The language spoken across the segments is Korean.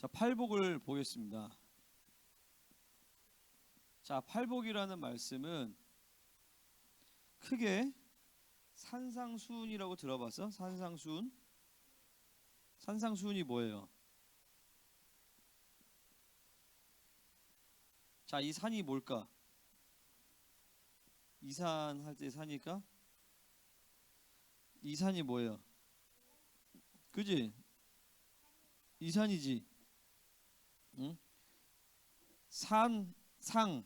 자, 팔복을 보겠습니다. 자, 팔복이라는 말씀은 크게 산상수훈이라고 들어봤어? 산상수훈? 산상수훈이 뭐예요? 자, 이 산이 뭘까? 이산 할 때 산일까? 이 산이 뭐예요? 그지? 이 산이지. 응? 산, 상.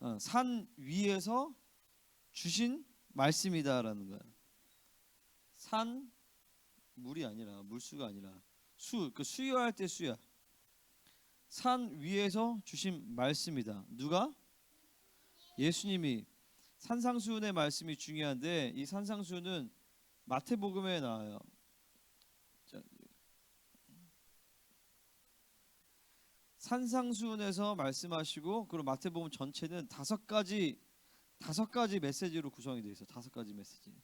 어, 산 위에서 주신 말씀이다라는 거야. 산 물이 아니라 물수가 아니라 수, 그 수여할 때 수야. 산 위에서 주신 말씀이다. 누가? 예수님이 산상수훈의 말씀이 중요한데 이 산상수훈은 마태복음에 나와요. 자, 산상수훈에서 말씀하시고 그리고 마태복음 전체는 다섯 가지 다섯 가지 메시지로 구성이 되어 있어. 다섯 가지 메시지.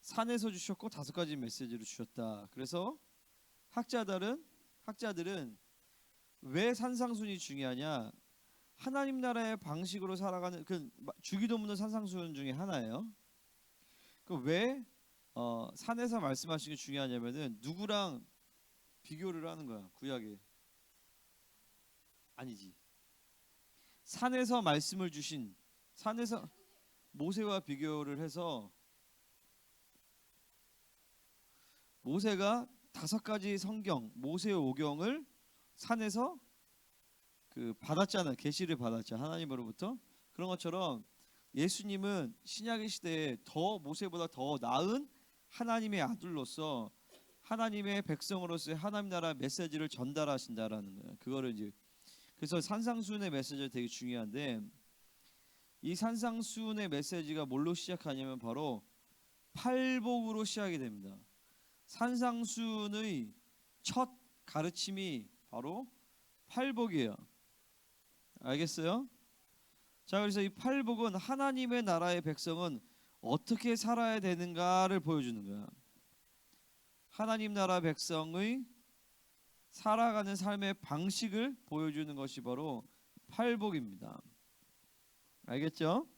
산에서 주셨고 다섯 가지 메시지를 주셨다. 그래서 학자들은 학자들은 왜 산상순이 중요하냐? 하나님 나라의 방식으로 살아가는 그 주기도문은 산상순 중에 하나예요. 그왜 어, 산에서 말씀하시는 게 중요하냐면은 누구랑 비교를 하는 거야 구약에. 아니지. 산에서 말씀을 주신 산에서 모세와 비교를 해서 모세가 다섯 가지 성경 모세 오경을 산에서 그 받았잖아요 계시를 받았죠 하나님으로부터. 그런 것처럼 예수님은 신약의 시대에 더 모세보다 더 나은 하나님의 아들로서 하나님의 백성으로서의 하나님 나라 메시지를 전달하신다라는 거예요. 그거를 이제 그래서 산상수훈의 메시지가 되게 중요한데 이 산상수훈의 메시지가 뭘로 시작하냐면 바로 팔복으로 시작이 됩니다. 산상수훈의 첫 가르침이 바로 팔복이에요. 알겠어요? 자, 그래서 이 팔복은 하나님의 나라의 백성은 어떻게 살아야 되는가를 보여주는 거야. 하나님 나라 백성의 살아가는 삶의 방식을 보여주는 것이 바로 팔복입니다. 알겠죠?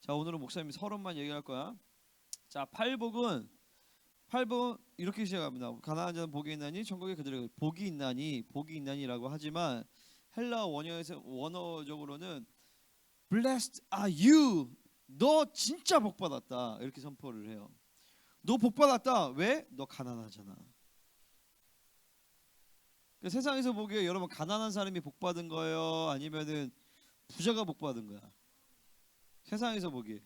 자, 오늘은 목사님 서론만 얘기할 거야. 자, 팔복은 팔복 이렇게 시작합니다. 가나안 자는 복이 있나니 천국에 그들에게 복이 있나니 복이 있나니라고 하지만 헬라 원어에서 원어적으로는 blessed are you 너 진짜 복 받았다 이렇게 선포를 해요. 너 복 받았다 왜? 너 가난하잖아. 그러니까 세상에서 보기에 여러분 가난한 사람이 복 받은 거예요? 아니면은 부자가 복 받은 거야? 세상에서 보기에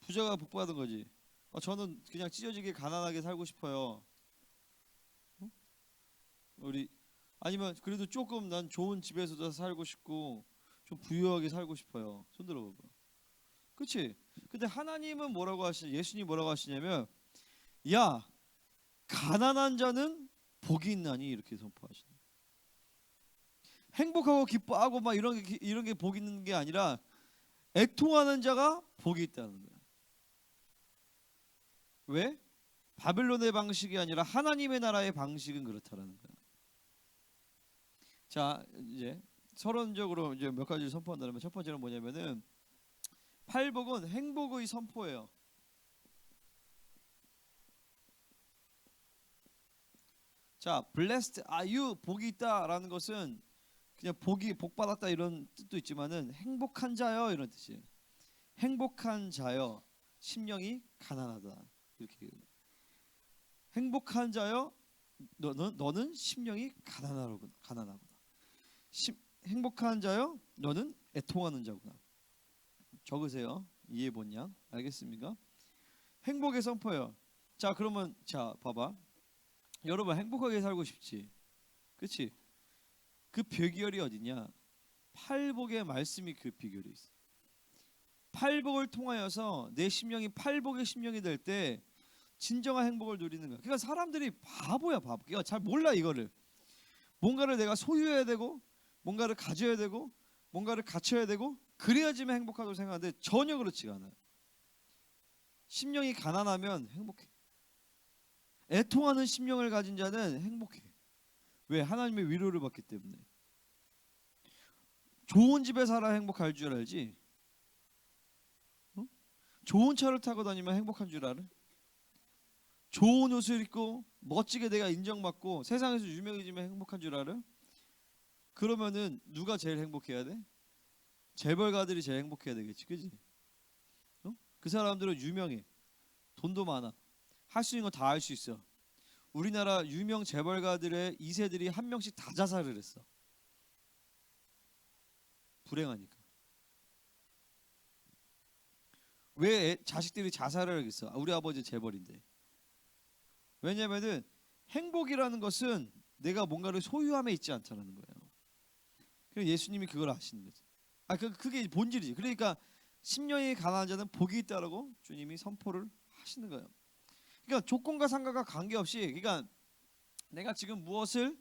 부자가 복 받은 거지. 어, 저는 그냥 찢어지게 가난하게 살고 싶어요. 어? 우리 아니면 그래도 조금 난 좋은 집에서도 살고 싶고 좀 부유하게 살고 싶어요. 손 들어봐봐. 그렇지? 근데 하나님은 뭐라고 하시? 예수님 뭐라고 하시냐면, 야 가난한 자는 복이 있나니 이렇게 선포하시는. 행복하고 기뻐하고 막 이런 게 이런 게복 있는 게 아니라 애통하는 자가 복이 있다는 거야. 왜? 바벨론의 방식이 아니라 하나님의 나라의 방식은 그렇다라는 거야. 자 이제 서론적으로 이제 몇 가지를 선포한다면 첫 번째는 뭐냐면은 팔복은 행복의 선포예요. 자, blessed are you 복이 있다라는 것은 그냥 복이 복 받았다 이런 뜻도 있지만은 행복한 자요 이런 뜻이에요. 행복한 자요 심령이 가난하다 이렇게 행복한 자요 너는 너는 심령이 가난하구나 가난하구나 심, 행복한 자요 너는 애통하는 자구나 적으세요. 이해 본 양 알겠습니까? 행복의 선포요. 자 그러면 자 봐봐. 여러분 행복하게 살고 싶지? 그렇지 그 비결이 어디냐? 팔복의 말씀이 그 비결이 있어. 팔복을 통하여서 내 심령이 팔복의 심령이 될 때 진정한 행복을 누리는 거야. 그러니까 사람들이 바보야 바보. 잘 몰라 이거를. 뭔가를 내가 소유해야 되고 뭔가를 가져야 되고 뭔가를 갖춰야 되고 그래야지만 행복하다고 생각하는데 전혀 그렇지가 않아요. 심령이 가난하면 행복해. 애통하는 심령을 가진 자는 행복해. 왜? 하나님의 위로를 받기 때문에. 좋은 집에 살아 행복할 줄 알지? 어? 좋은 차를 타고 다니면 행복한 줄 알아? 좋은 옷을 입고 멋지게 내가 인정받고 세상에서 유명해지면 행복한 줄 알아? 그러면은 누가 제일 행복해야 돼? 재벌가들이 제일 행복해야 되겠지, 그지? 어? 그 사람들은 유명해, 돈도 많아, 할 수 있는 거 다 할 수 있어. 우리나라 유명 재벌가들의 2세들이 한 명씩 다 자살을 했어. 불행하니까. 왜 애- 자식들이 자살을 하겠어? 아, 우리 아버지 재벌인데. 왜냐면은 행복이라는 것은 내가 뭔가를 소유함에 있지 않다라는 거예요. 그래서 예수님이 그걸 아시는 거죠. 아, 그 그게 본질이지. 그러니까 심령이 가난한 자는 복이 있다라고 주님이 선포를 하시는 거예요. 그러니까 조건과 상관과 관계없이 그러니까 내가 지금 무엇을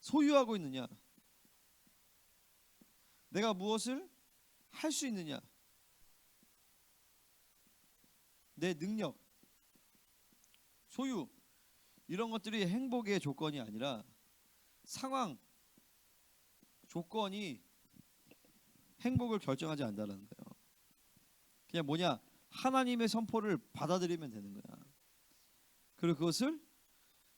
소유하고 있느냐 내가 무엇을 할 수 있느냐 내 능력 소유 이런 것들이 행복의 조건이 아니라 상황 조건이 행복을 결정하지 않는다는 거예요. 그냥 뭐냐 하나님의 선포를 받아들이면 되는 거야. 그리고 그것을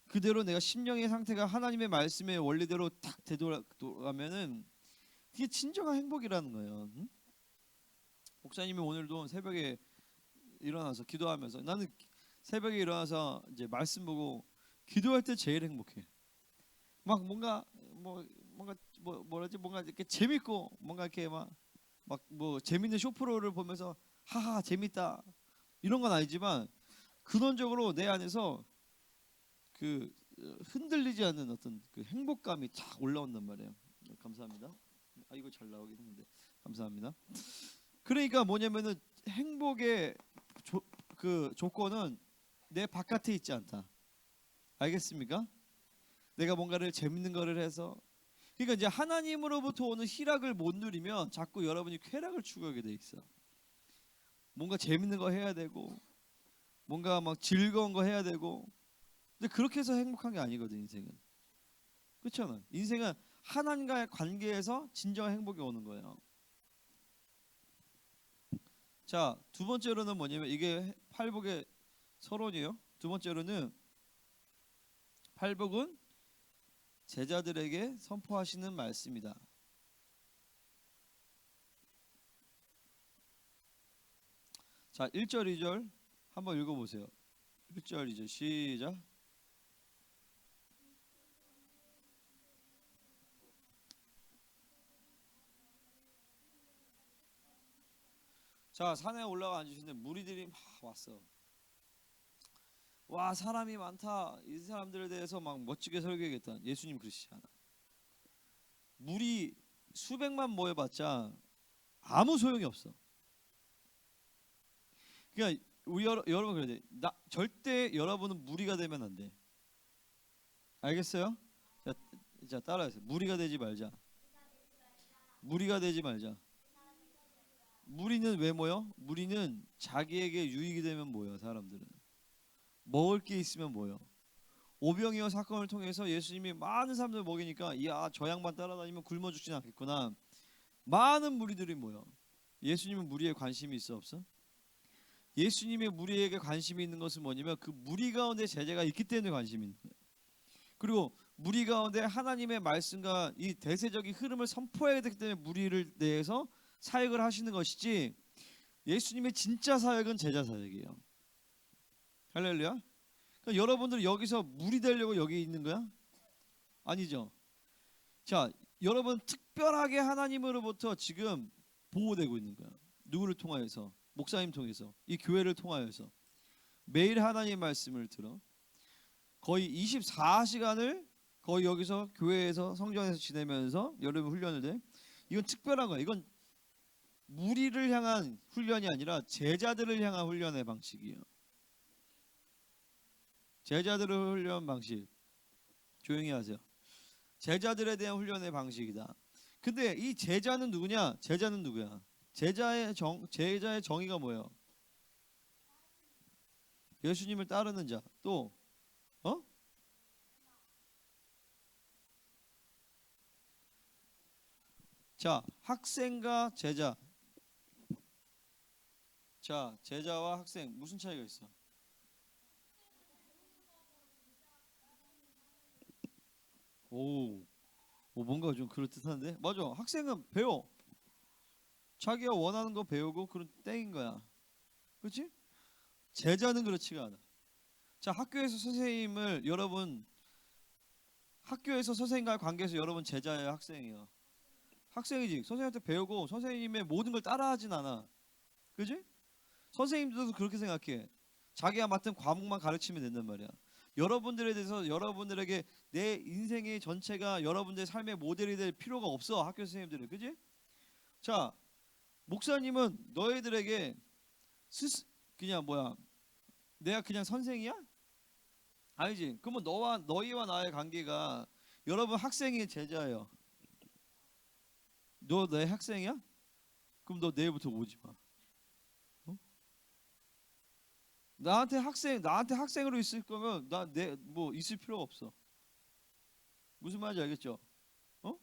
그대로 내가 심령의 상태가 하나님의 말씀의 원리대로 탁 되돌아가면은 그게 진정한 행복이라는 거예요. 응? 목사님이 오늘도 새벽에 일어나서 기도하면서 나는 새벽에 일어나서 이제 말씀 보고 기도할 때 제일 행복해. 막 뭔가 뭐 뭔가 뭐 뭐라지 뭔가 이렇게 재밌고 뭔가 이렇게 막 막 뭐 재밌는 쇼프로를 보면서 하하 재밌다 이런 건 아니지만 근원적으로 내 안에서 그 흔들리지 않는 어떤 그 행복감이 탁 올라온단 말이에요. 감사합니다. 아 이거 잘 나오긴 했는데 감사합니다. 그러니까 뭐냐면은 행복의 조, 그 조건은 내 바깥에 있지 않다. 알겠습니까? 내가 뭔가를 재밌는 거를 해서 그러니까 이제 하나님으로부터 오는 희락을 못 누리면 자꾸 여러분이 쾌락을 추구하게 돼 있어. 뭔가 재밌는 거 해야 되고 뭔가 막 즐거운 거 해야 되고. 근데 그렇게 해서 행복한 게 아니거든 인생은. 그렇잖아 인생은 하나님과의 관계에서 진정한 행복이 오는 거예요. 자 두 번째로는 뭐냐면 이게 팔복의 서론이에요. 두 번째로는 팔복은 제자들에게 선포하시는 말씀이다. 자 1절 2절 한번 읽어 보세요. 1절 2절. 시작. 자 산에 올라가 앉으시는데 무리들이 막 왔어. 와 사람이 많다. 이 사람들에 대해서 막 멋지게 설교하겠다. 예수님 그러시지 않아. 물이 수백만 모여봤자 아무 소용이 없어. 그러니까 여러, 여러분 그래야 돼. 나 절대 여러분은 무리가 되면 안 돼. 알겠어요? 자, 자 따라하세요. 무리가 되지 말자. 무리가 되지 말자. 무리는 왜 모여? 무리는 자기에게 유익이 되면 모여 사람들은 먹을 게 있으면 모여 오병이어 사건을 통해서 예수님이 많은 사람들 먹이니까 이야 저 양반 따라다니면 굶어 죽진 않겠구나 많은 무리들이 모여 예수님은 무리에 관심이 있어 없어? 예수님의 무리에게 관심이 있는 것은 뭐냐면 그 무리 가운데 제자가 있기 때문에 관심이 있는 거예요 그리고 무리 가운데 하나님의 말씀과 이 대세적인 흐름을 선포해야 되기 때문에 무리를 내서 사역을 하시는 것이지 예수님의 진짜 사역은 제자 사역이에요. 할렐루야. 그러니까 여러분들 여기서 물이 되려고 여기 있는 거야? 아니죠. 자, 여러분 특별하게 하나님으로부터 지금 보호되고 있는 거야. 누구를 통하여서? 목사님 통해서, 이 교회를 통하여서 매일 하나님의 말씀을 들어 거의 24시간을 거의 여기서 교회에서 성전에서 지내면서 여러분 훈련을 돼. 이건 특별한 거야. 이건 무리를 향한 훈련이 아니라 제자들을 향한 훈련의 방식이에요. 제자들을 훈련 방식. 조용히 하세요. 제자들에 대한 훈련의 방식이다. 근데 이 제자는 누구냐? 제자는 누구야? 제자의 정 제자의 정의가 뭐예요? 예수님을 따르는 자. 또 어? 자, 학생과 제자. 자, 제자와 학생 무슨 차이가 있어? 오, 오 뭔가 좀 그럴듯한데? 맞아. 학생은 배워. 자기가 원하는 거 배우고 그런 땡인 거야. 그렇지? 제자는 그렇지가 않아. 자, 학교에서 선생님을 여러분 학교에서 선생님과의 관계에서 여러분 제자예요, 학생이에요. 학생이지. 선생님한테 배우고 선생님의 모든 걸 따라하진 않아. 그지? 선생님들도 그렇게 생각해. 자기가 맡은 과목만 가르치면 된단 말이야. 여러분들에 대해서 여러분들에게 내 인생의 전체가 여러분들의 삶의 모델이 될 필요가 없어. 학교 선생님들은. 그지? 자, 목사님은 너희들에게 스스 그냥 뭐야? 내가 그냥 선생이야? 아니지. 그러면 너와 너희와 나의 관계가 여러분 학생이 제자예요. 너 내 학생이야? 그럼 너 내일부터 오지 마. 어? 나한테 학생 나한테 학생으로 있을 거면 나 내 뭐 있을 필요가 없어. 무슨 말인지 알겠죠? 어?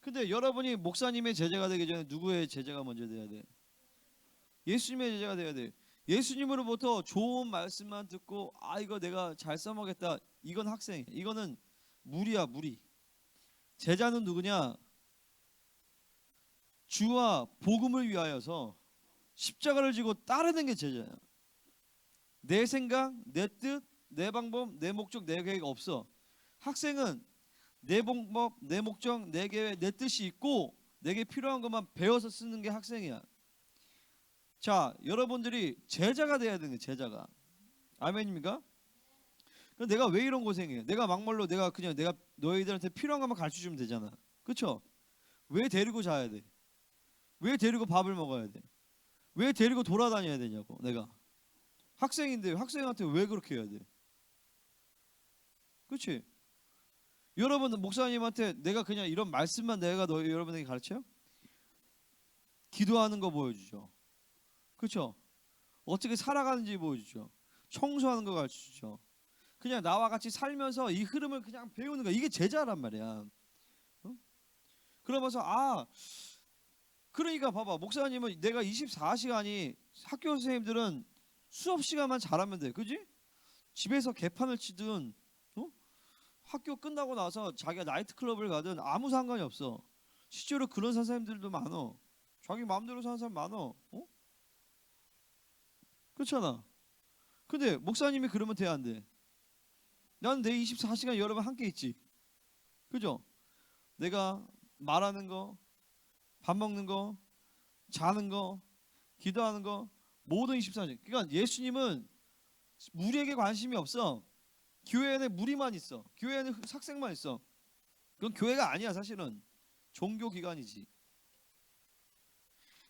근데 여러분이 목사님의 제자가 되기 전에 누구의 제자가 먼저 돼야 돼? 예수님의 제자가 돼야 돼. 예수님으로부터 좋은 말씀만 듣고 아 이거 내가 잘 써먹겠다. 이건 학생. 이거는 무리야 무리. 제자는 누구냐? 주와 복음을 위하여서 십자가를 지고 따르는 게 제자야. 내 생각, 내 뜻, 내 방법, 내 목적, 내 계획 없어. 학생은 내 방법, 내 목적, 내 계획, 내 뜻이 있고 내게 필요한 것만 배워서 쓰는 게 학생이야. 자, 여러분들이 제자가 돼야 되는 거예요, 제자가. 아멘입니까? 그럼 내가 왜 이런 고생해? 내가 막말로 내가 그냥 내가 너희들한테 필요한 것만 가르쳐 주면 되잖아. 그렇죠? 왜 데리고 자야 돼? 왜 데리고 밥을 먹어야 돼? 왜 데리고 돌아다녀야 되냐고 내가 학생인데 학생한테 왜 그렇게 해야 돼? 그렇지? 여러분 목사님한테 내가 그냥 이런 말씀만 내가 너 여러분에게 가르쳐요? 기도하는 거 보여주죠. 그렇죠? 어떻게 살아가는지 보여주죠. 청소하는 거 가르쳐주죠. 그냥 나와 같이 살면서 이 흐름을 그냥 배우는 거 이게 제자란 말이야. 어? 그러면서 아 그러니까 봐봐 목사님은 내가 24시간이 학교 선생님들은 수업 시간만 잘하면 돼 그지 집에서 개판을 치든 어? 학교 끝나고 나서 자기가 나이트클럽을 가든 아무 상관이 없어 실제로 그런 선생님들도 많어 자기 마음대로 사는 사람 많어 어? 그렇잖아 근데 목사님이 그러면 돼 안 돼? 나는 내 24시간 여러분 함께 있지 그죠? 내가 말하는 거 밥 먹는 거, 자는 거, 기도하는 거 모든 24시간. 그러니까 예수님은 무리에게 관심이 없어. 교회에는 무리만 있어. 교회에는 학생만 있어. 그건 교회가 아니야 사실은. 종교 기관이지.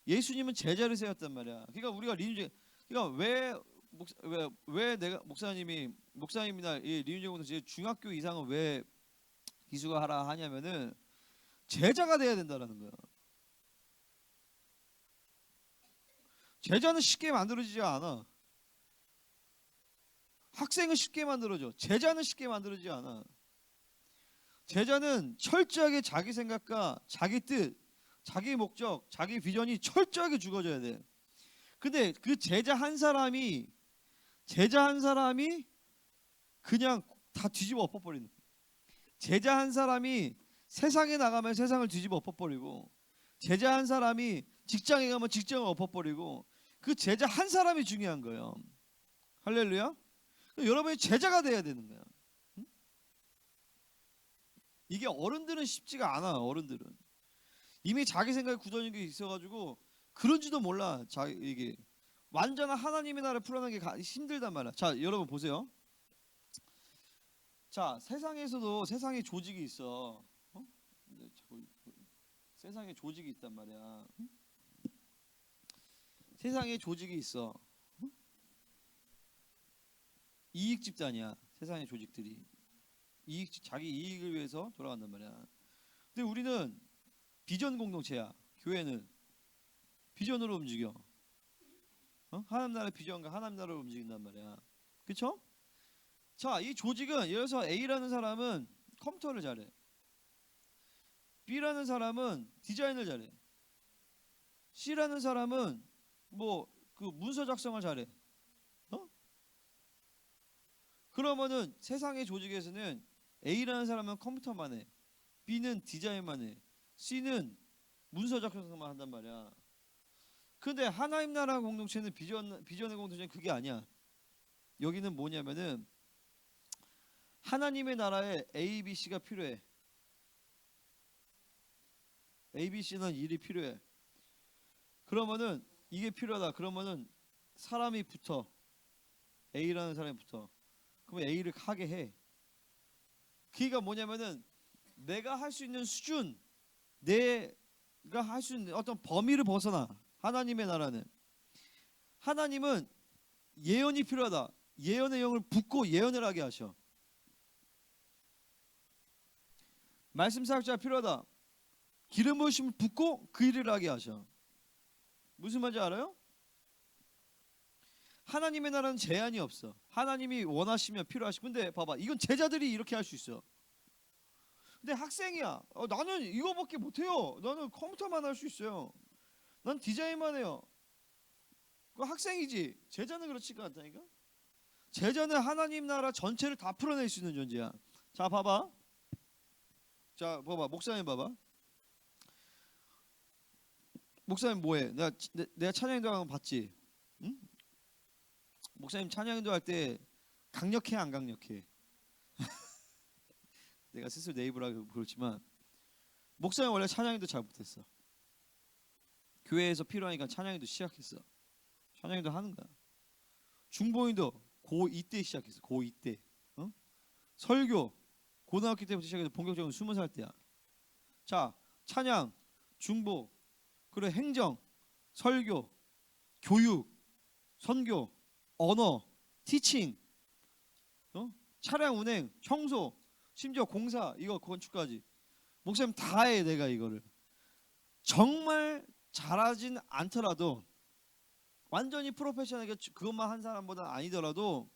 예수님은 제자를 세웠단 말이야. 그러니까 우리가 리뉴제 그러니까 왜 목사, 왜, 왜 내가 목사님이 목사님이나 이 리뉴제 공동 중학교 이상은 왜 기수가 하라 하냐면은 제자가 돼야 된다라는 거야. 제자는 쉽게 만들어지지 않아. 학생은 쉽게 만들어져. 제자는 쉽게 만들어지지 않아. 제자는 철저하게 자기 생각과 자기 뜻, 자기 목적, 자기 비전이 철저하게 죽어져야 돼. 근데 그 제자 한 사람이 제자 한 사람이 그냥 다 뒤집어 엎어버리는. 제자 한 사람이 세상에 나가면 세상을 뒤집어 엎어버리고 제자 한 사람이 직장에 가면 직장을 엎어버리고 그 제자 한 사람이 중요한 거예요. 할렐루야. 여러분이 제자가 돼야 되는. 응? 이게 어른들은 쉽지가 않아. 어른들은 이미 자기 생각에 굳어진 게 있어가지고 그런지도 몰라. 자 이게 완전한 하나님의 나라를 풀어나는 게 가- 힘들단 말이야. 자 여러분 보세요. 자 세상에서도 세상에 조직이 있어. 어? 네, 자꾸 세상에 조직이 있단 말이야. 응? 세상에 조직이 있어. 응? 이익 집단이야. 세상의 조직들이 이익 자기 이익을 위해서 돌아간단 말이야. 근데 우리는 비전 공동체야. 교회는 비전으로 움직여. 어? 하나님 나라의 비전과 하나님 나라로 움직인단 말이야. 그렇죠? 자, 이 조직은 예를 들어서 A라는 사람은 컴퓨터를 잘해. B라는 사람은 디자인을 잘해. C라는 사람은 뭐 그 문서 작성을 잘해. 어? 그러면은 세상의 조직에서는 A라는 사람은 컴퓨터만 해. B는 디자인만 해. C는 문서 작성만 한단 말이야. 근데 하나님 나라 공동체는 비전 비전의 공동체는 그게 아니야. 여기는 뭐냐면은 하나님의 나라에 A, B, C가 필요해. A, B, C는 일이 필요해. 그러면은 이게 필요하다. 그러면은 사람이 붙어. A라는 사람이 붙어. 그러면 A를 하게 해. 그게 뭐냐면은 내가 할 수 있는 수준, 내가 할 수 있는 어떤 범위를 벗어나. 하나님의 나라는 하나님은 예언이 필요하다. 예언의 영을 붓고 예언을 하게 하셔. 말씀 사역자가 필요하다. 기름 부으심을 붓고 그 일을 하게 하셔. 무슨 말인지 알아요? 하나님의 나라는 제한이 없어. 하나님이 원하시면 필요하시. 근데 봐봐, 이건 제자들이 이렇게 할 수 있어. 근데 학생이야. 어, 나는 이거밖에 못해요. 나는 컴퓨터만 할 수 있어요. 난 디자인만 해요. 그 학생이지. 제자는 그렇지가 않다니까. 제자는 하나님 나라 전체를 다 풀어낼 수 있는 존재야. 자, 봐봐. 자, 봐봐. 목사님 봐봐. 목사님 뭐해? 내가 내, 내가 찬양도 하는 거 봤지? 응? 목사님 찬양도 할 때 강력해 안 강력해? 내가 스스로 내 입으로 그렇지만 목사님 원래 찬양도 잘 못했어. 교회에서 필요하니까 찬양도 시작했어. 찬양도 하는 거야. 중보인도 고2 때 시작했어. 고2 때. 어? 설교 고등학교 때부터 시작해서 본격적으로 스무 살 때야. 자, 찬양, 중보, 그리고 행정, 설교, 교육, 선교, 언어, 티칭, 어? 차량 운행, 청소, 심지어 공사, 이거 건축까지. 목사님 다 해 내가 이거를. 정말 잘하진 않더라도 완전히 프로페셔널하게 그것만 한 사람보다 아니더라도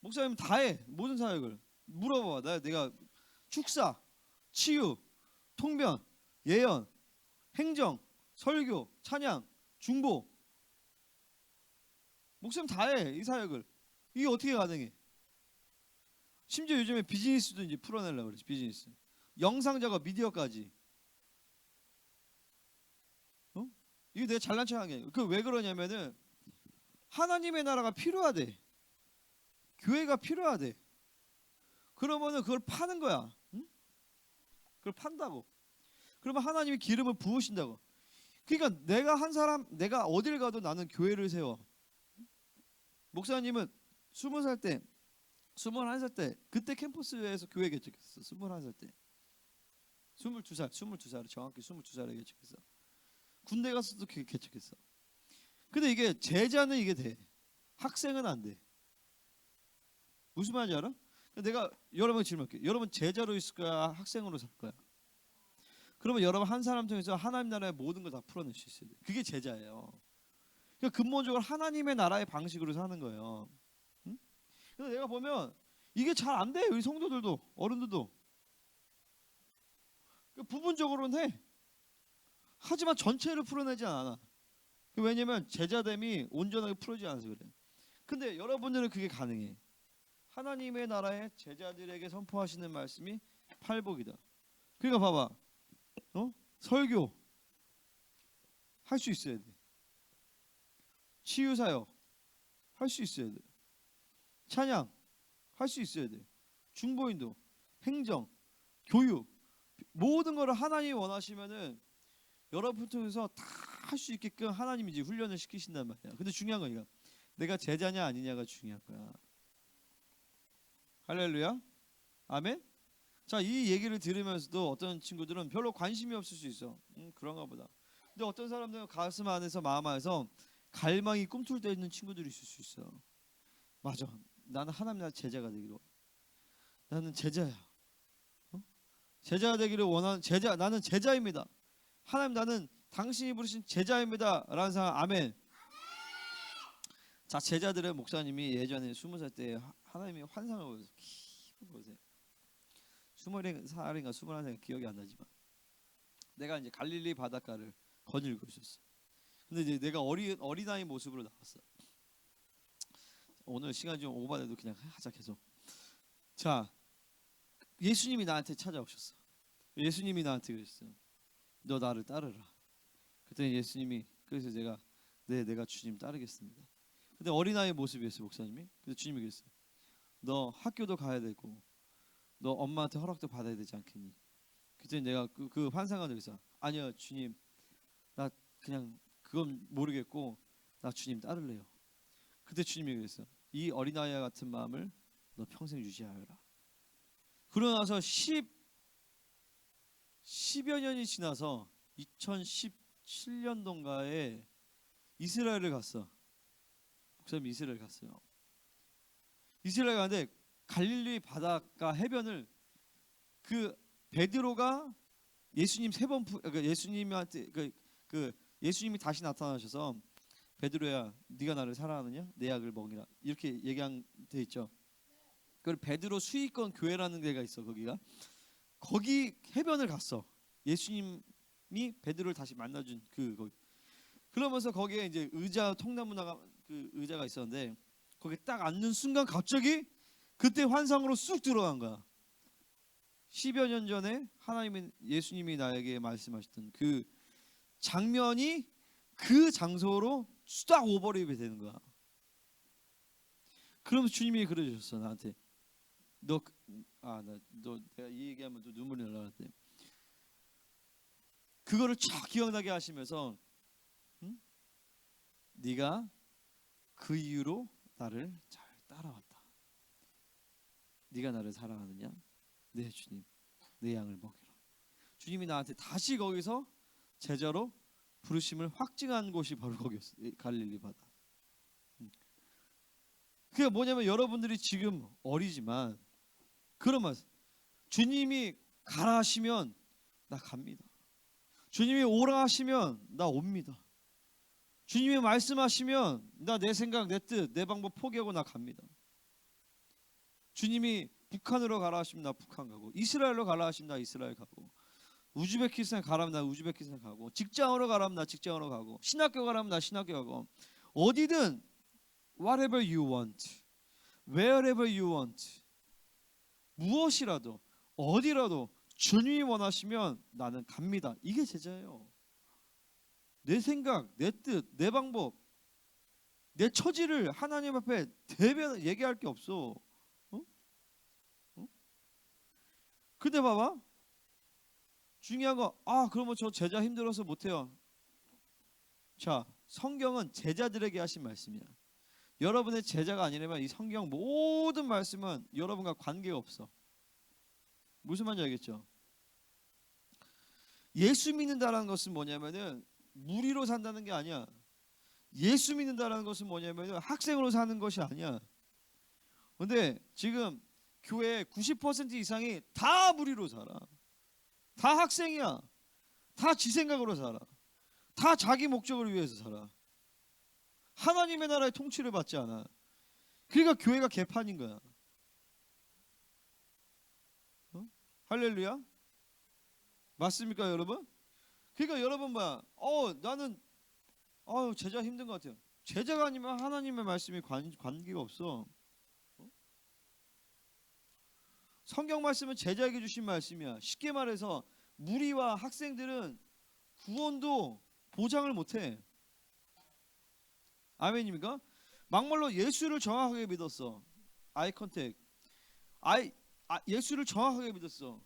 목사님 다 해 모든 사역을 물어봐 나 내가 축사 치유 통변 예언 행정 설교 찬양 중보 목사님 다해 이 사역을 이게 어떻게 가능해 심지어 요즘에 비즈니스도 이제 풀어내려고 그러지 비즈니스 영상 작업 미디어까지 이게 내가 잘난 척한 게 그왜 그러냐면은 하나님의 나라가 필요하대. 교회가 필요하대. 그러면은 그걸 파는 거야. 응? 그걸 판다고. 그러면 하나님이 기름을 부으신다고. 그러니까 내가 한 사람 내가 어딜 가도 나는 교회를 세워. 목사님은 스무 살 때, 스물한 살 때 그때 캠퍼스에서 교회 개척했어. 스물한 살 때. 스물두 살, 스물두 살 정확히 스물두 살에 개척했어. 군대 가서도 개- 개척했어. 근데 이게 제자는 이게 돼. 학생은 안 돼. 무슨 말인지 알아? 내가 여러분 질문할게. 여러분 제자로 있을 거야, 학생으로 살 거야. 그러면 여러분 한 사람 통해서 하나님 나라의 모든 걸 다 풀어낼 수 있어야 돼. 그게 제자예요. 그러니까 근본적으로 하나님의 나라의 방식으로 사는 거예요. 응? 그래서 내가 보면 이게 잘 안 돼. 우리 성도들도 어른들도 그 부분적으로는 해. 하지만 전체를 풀어내지 않아. 그 왜냐면 제자됨이 온전하게 풀어지지 않아서 그래. 근데 여러분들은 그게 가능해. 하나님의 나라의 제자들에게 선포하시는 말씀이 팔복이다. 그러니까 봐봐, 어? 설교 할 수 있어야 돼. 치유 사역 할 수 있어야 돼. 찬양 할 수 있어야 돼. 중보인도, 행정, 교육 모든 거를 하나님이 원하시면은 여러분 통해서 다 할 수 있게끔 하나님이 이제 훈련을 시키신단 말이야. 근데 중요한 건 이거. 내가 제자냐 아니냐가 중요한 거야. 할렐루야. 아멘. 자, 이 얘기를 들으면서도 어떤 친구들은 별로 관심이 없을 수 있어. 음, 그런가 보다. 근데 어떤 사람들은 가슴 안에서 마음 안에서 갈망이 꿈틀대 있는 친구들이 있을 수 있어. 맞아. 나는 하나님 나라 제자가 되기로. 나는 제자야. 어? 제자가 되기를 원하는 제자 나는 제자입니다. 하나님 나는 당신이 부르신 제자입니다라는 사람 아멘. 자 제자들의 목사님이 예전에 스무 살 때 하나님의 환상을 보여서 보세요. 스무 살인가 스물한 살 기억이 안 나지만 내가 이제 갈릴리 바닷가를 거닐고 있었어. 근데 이제 내가 어리 어린아이 모습으로 나왔어. 오늘 시간 좀 오버돼도 그냥 하자 계속. 자 예수님이 나한테 찾아오셨어. 예수님이 나한테 그랬어. 너 나를 따르라. 그랬더니 예수님이 그래서 제가 네 내가 주님 따르겠습니다. 근데 어린아이 모습이었어요 목사님이. 그래서 주님이 그랬어요. 너 학교도 가야 되고 너 엄마한테 허락도 받아야 되지 않겠니? 그때 내가 그, 그 환상을 그래서 아니요 주님 나 그냥 그건 모르겠고 나 주님 따를래요. 그때 주님이 그랬어. 이 어린아이와 같은 마음을 너 평생 유지하여라. 그러고 나서 10 10여 년이 지나서 2017년도인가에 이스라엘을 갔어. 목사님 이스라엘 갔어요. 이스라엘 가는데 갈릴리 바닷가 해변을 그 베드로가 예수님 세번 그러니까 예수님한테 그, 그 예수님이 다시 나타나셔서 베드로야 네가 나를 사랑하느냐 내 약을 먹이라 이렇게 얘기한 돼 있죠. 그 베드로 수익권 교회라는 데가 있어 거기가 거기 해변을 갔어. 예수님이 베드로를 다시 만나준 그 거기. 그러면서 거기에 이제 의자 통나무나가 그 의자가 있었는데 거기 딱 앉는 순간 갑자기 그때 환상으로 쑥 들어간 거야. 10여 년 전에 하나님이 예수님이 나에게 말씀하셨던 그 장면이 그 장소로 싹 오버랩이 되는 거야. 그러면서 주님이 그러 주셨어 나한테. 너 아 나 너 내가 이 얘기하면 또 눈물이 날라는데 그거를 쫙 기억나게 하시면서 응? 네가 그 이유로 나를 잘 따라왔다. 네가 나를 사랑하느냐? 네 주님, 내 양을 먹이라. 주님이 나한테 다시 거기서 제자로 부르심을 확증한 곳이 바로 거기였어. 이 갈릴리 바다. 음. 그게 뭐냐면 여러분들이 지금 어리지만 그러면 주님이 가라 하시면 나 갑니다. 주님이 오라 하시면 나 옵니다. 주님이 말씀하시면 나 내 생각, 내 뜻, 내 방법 포기하고 나 갑니다. 주님이 북한으로 가라 나 북한 가고 이스라엘로 가라 나 이스라엘 가고 우즈베키스탄 가라면 나 우즈베키스탄 가고 직장으로 가라면 나 직장으로 가고 신학교 가라면 나 신학교 가고 어디든 whatever you want, wherever you want 무엇이라도 어디라도 주님이 원하시면 나는 갑니다. 이게 제자예요. 내 생각, 내 뜻, 내 방법, 내 처지를 하나님 앞에 대변 얘기할 게 없어. 어? 어? 근데 봐봐. 중요한 거, 아, 그러면 저 제자 힘들어서 못해요. 자, 성경은 제자들에게 하신 말씀이야. 여러분의 제자가 아니라면 이 성경 모든 말씀은 여러분과 관계가 없어. 무슨 말인지 알겠죠? 예수 믿는다라는 것은 뭐냐면은 무리로 산다는 게 아니야. 예수 믿는다라는 것은 뭐냐면 학생으로 사는 것이 아니야. 근데 지금 교회 90% 이상이 다 무리로 살아. 다 학생이야. 다 지 생각으로 살아. 다 자기 목적을 위해서 살아. 하나님의 나라의 통치를 받지 않아. 그러니까 교회가 개판인 거야. 어? 할렐루야? 맞습니까, 여러분? 그러니까 여러분 봐. 어, 나는 어, 제자 힘든 것 같아요. 제자가 아니면 하나님의 말씀이 관, 관계가 없어. 어? 성경 말씀은 제자에게 주신 말씀이야. 쉽게 말해서 무리와 학생들은 구원도 보장을 못해. 아멘입니까? 막말로 예수를 정확하게 믿었어. 아이 컨택. 아이 아, 예수를 정확하게 믿었어.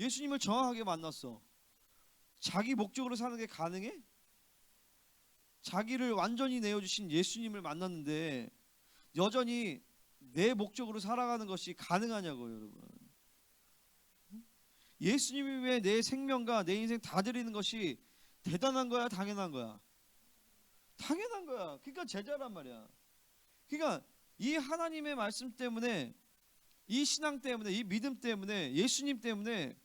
예수님을 정확하게 만났어. 자기 목적으로 사는 게 가능해? 자기를 완전히 내어주신 예수님을 만났는데 여전히 내 목적으로 살아가는 것이 가능하냐고 여러분. 예수님이 왜 내 생명과 내 인생 다 드리는 것이 대단한 거야, 당연한 거야? 당연한 거야. 그러니까 제자란 말이야. 그러니까 이 하나님의 말씀 때문에 이 신앙 때문에 이 믿음 때문에 예수님 때문에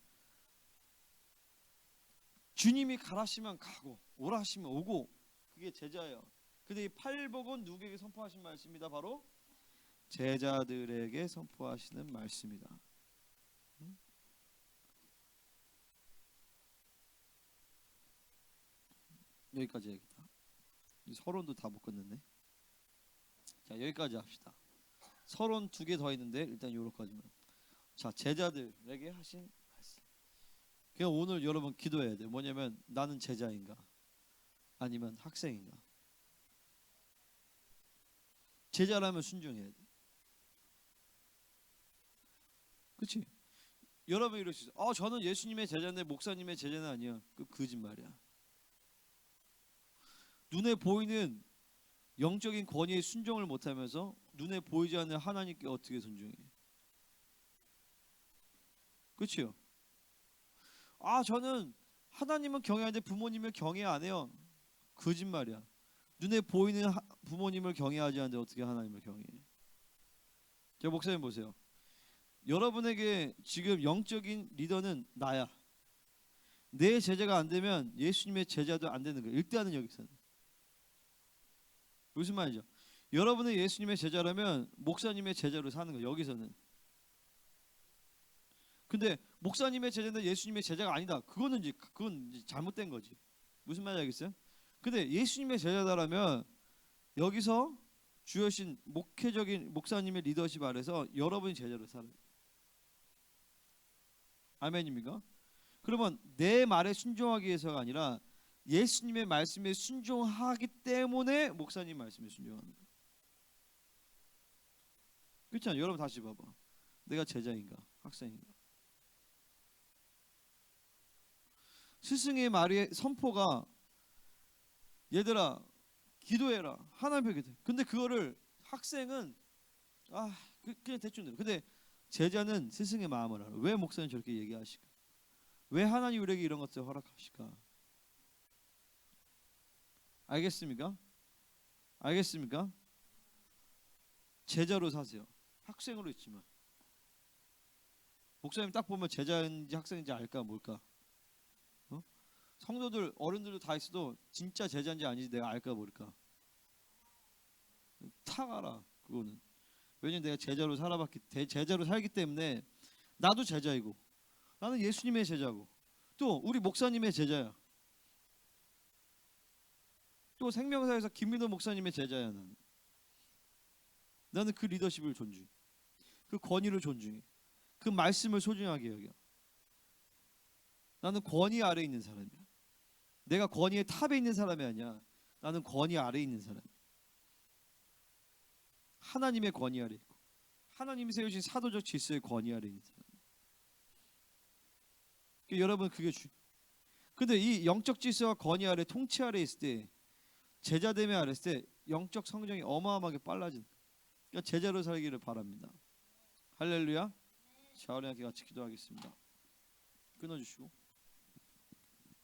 주님이 가라시면 가고 오라 하시면 오고 그게 제자예요. 근데 이 팔복은 누구에게 선포하신 말씀이다? 바로 제자들에게 선포하시는 말씀이다. 응? 여기까지 얘기다. 이 서론도 다 못 끝냈네. 자 여기까지 합시다. 서론 두 개 더 있는데 일단 요렇까지만. 자 제자들에게 하신 말씀. 그냥 오늘 여러분 기도해야 돼. 뭐냐면 나는 제자인가 아니면 학생인가. 제자라면 순종해야 돼. 그렇지? 여러분 이럴 수 있어. 아 저는 예수님의 제자인데 목사님의 제자는 아니야. 그 거짓말이야. 눈에 보이는 영적인 권위에 순종을 못하면서 눈에 보이지 않는 하나님께 어떻게 순종해? 그렇죠? 아 저는 하나님은 경외하는데 부모님을 경외 안 해요. 거짓말이야. 눈에 보이는 하- 부모님을 경외하지 않는데 어떻게 하나님을 경외해? 자 목사님 보세요. 여러분에게 지금 영적인 리더는 나야. 내 제자가 안 되면 예수님의 제자도 안 되는 거예요. 일단은 여기서는. 무슨 말이죠? 여러분은 예수님의 제자라면 목사님의 제자로 사는 거예요. 여기서는. 근데 목사님의 제자인데 예수님의 제자가 아니다. 그거는 이제 그건 이제 잘못된 거지. 무슨 말인지 알겠어요? 근데 예수님의 제자다라면 여기서 주여신 목회적인 목사님의 리더십 아래서 여러분이 제자로 살아요. 아멘입니까? 그러면 내 말에 순종하기 위해서가 아니라 예수님의 말씀에 순종하기 때문에 목사님 말씀에 거예요. 그렇잖아요. 여러분 다시 봐봐. 내가 제자인가 학생인가? 스승의 말의 선포가 얘들아 기도해라 하나님 벽에 근데 그거를 학생은 아 그- 그냥 대충 들어. 근데 제자는 스승의 마음을 알아. 왜 목사님 저렇게 얘기하실까? 왜 하나님 우리에게 이런 것을 허락하실까? 알겠습니까? 알겠습니까? 제자로 사세요. 학생으로 있지만 목사님 딱 보면 제자인지 학생인지 알까 뭘까? 어? 성도들 어른들도 다 있어도 진짜 제자인지 아닌지 내가 알까 모를까? 탁 알아 그거는. 왜냐면 내가 제자로 살아봤기 대- 제자로 살기 때문에 나도 제자이고 나는 예수님의 제자고 또 우리 목사님의 제자야. 또 생명사에서 김민호 목사님의 제자야 나는. 나는 그 리더십을 존중해. 그 권위를 존중해. 그 말씀을 소중하게 여겨. 나는 권위 아래 에 있는 사람이야. 내가 권위의 탑에 있는 사람이 아니야. 나는 권위 아래 에 있는 사람이야. 하나님의 권위 아래 있고 하나님이 세우신 사도적 질서의 권위 아래 있는 사람. 그 여러분 그게 주. 근데 이 영적 질서와 권위 아래 통치 아래 있을 때 제자 됨에 아래 있을 때 영적 성장이 어마어마하게 빨라진. 그러니까 제자로 살기를 바랍니다. 할렐루야. 자, 우리 함께 같이 기도하겠습니다. 끊어주시고.